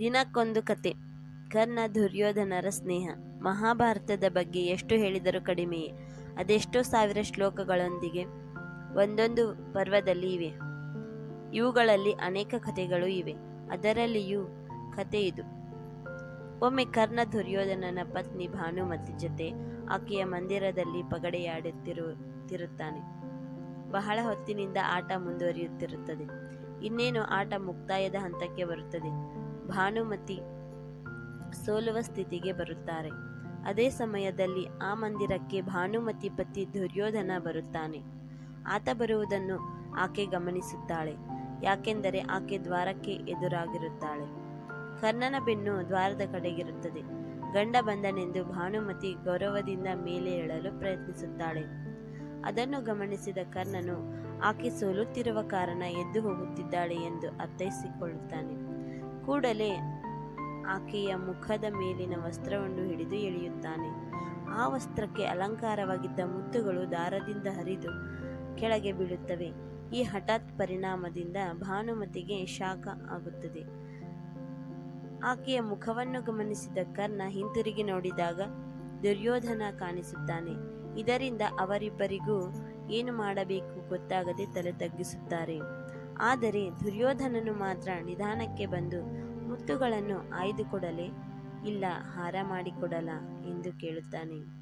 ದಿನಕ್ಕೊಂದು ಕತೆ. ಕರ್ಣ ದುರ್ಯೋಧನರ ಸ್ನೇಹ. ಮಹಾಭಾರತದ ಬಗ್ಗೆ ಎಷ್ಟು ಹೇಳಿದರೂ ಕಡಿಮೆಯೇ. ಅದೆಷ್ಟೋ ಸಾವಿರ ಶ್ಲೋಕಗಳೊಂದಿಗೆ ಒಂದೊಂದು ಪರ್ವದಲ್ಲಿ ಇವೆ. ಇವುಗಳಲ್ಲಿ ಅನೇಕ ಕಥೆಗಳು ಇವೆ. ಅದರಲ್ಲಿಯೂ ಕತೆ ಇದು. ಒಮ್ಮೆ ಕರ್ಣ ದುರ್ಯೋಧನನ ಪತ್ನಿ ಭಾನುಮತಿ ಜೊತೆ ಆಕೆಯ ಮಂದಿರದಲ್ಲಿ ಪಗಡೆಯಾಡುತ್ತಿರುತ್ತಿರುತ್ತಾನೆ. ಬಹಳ ಹೊತ್ತಿನಿಂದ ಆಟ ಮುಂದುವರಿಯುತ್ತಿರುತ್ತದೆ. ಇನ್ನೇನು ಆಟ ಮುಕ್ತಾಯದ ಹಂತಕ್ಕೆ ಬರುತ್ತದೆ. ಭಾನುಮತಿ ಸೋಲುವ ಸ್ಥಿತಿಗೆ ಬರುತ್ತಾರೆ. ಅದೇ ಸಮಯದಲ್ಲಿ ಆ ಮಂದಿರಕ್ಕೆ ಭಾನುಮತಿ ಪತಿ ದುರ್ಯೋಧನ ಬರುತ್ತಾನೆ. ಆತ ಬರುವುದನ್ನು ಆಕೆ ಗಮನಿಸುತ್ತಾಳೆ, ಯಾಕೆಂದರೆ ಆಕೆ ದ್ವಾರಕ್ಕೆ ಎದುರಾಗಿರುತ್ತಾಳೆ. ಕರ್ಣನ ಬೆನ್ನು ದ್ವಾರದ ಕಡೆಗಿರುತ್ತದೆ. ಗಂಡ ಬಂದನೆಂದು ಭಾನುಮತಿ ಗೌರವದಿಂದ ಮೇಲೆ ಏಳಲು ಪ್ರಯತ್ನಿಸುತ್ತಾಳೆ. ಅದನ್ನು ಗಮನಿಸಿದ ಕರ್ಣನು, ಆಕೆ ಸೋಲುತ್ತಿರುವ ಕಾರಣ ಎದ್ದು ಹೋಗುತ್ತಿದ್ದಾಳೆ ಎಂದು ಅರ್ಥೈಸಿಕೊಳ್ಳುತ್ತಾನೆ. ಕೂಡಲೇ ಆಕೆಯ ಮುಖದ ಮೇಲಿನ ವಸ್ತ್ರವನ್ನು ಹಿಡಿದು ಎಳೆಯುತ್ತಾನೆ. ಆ ವಸ್ತ್ರಕ್ಕೆ ಅಲಂಕಾರವಾಗಿದ್ದ ಮುತ್ತುಗಳು ದಾರದಿಂದ ಹರಿದು ಕೆಳಗೆ ಬೀಳುತ್ತವೆ. ಈ ಹಠಾತ್ ಪರಿಣಾಮದಿಂದ ಭಾನುಮತಿಗೆ ಶಾಖ ಆಗುತ್ತದೆ. ಆಕೆಯ ಮುಖವನ್ನು ಗಮನಿಸಿದ ಕರ್ಣ ಹಿಂತಿರುಗಿ ನೋಡಿದಾಗ ದುರ್ಯೋಧನ ಕಾಣಿಸುತ್ತಾನೆ. ಇದರಿಂದ ಅವರಿಬ್ಬರಿಗೂ ಏನು ಮಾಡಬೇಕು ಗೊತ್ತಾಗದೆ ತಲೆ ತಗ್ಗಿಸುತ್ತಾರೆ. ಆದರೆ ದುರ್ಯೋಧನನು ಮಾತ್ರ ನಿಧಾನಕ್ಕೆ ಬಂದು ಮುತ್ತುಗಳನ್ನು ಆಯ್ದುಕೊಡಲೇ ಇಲ್ಲ ಹಾರ ಮಾಡಿಕೊಡಲ ಎಂದು ಕೇಳುತ್ತಾನೆ.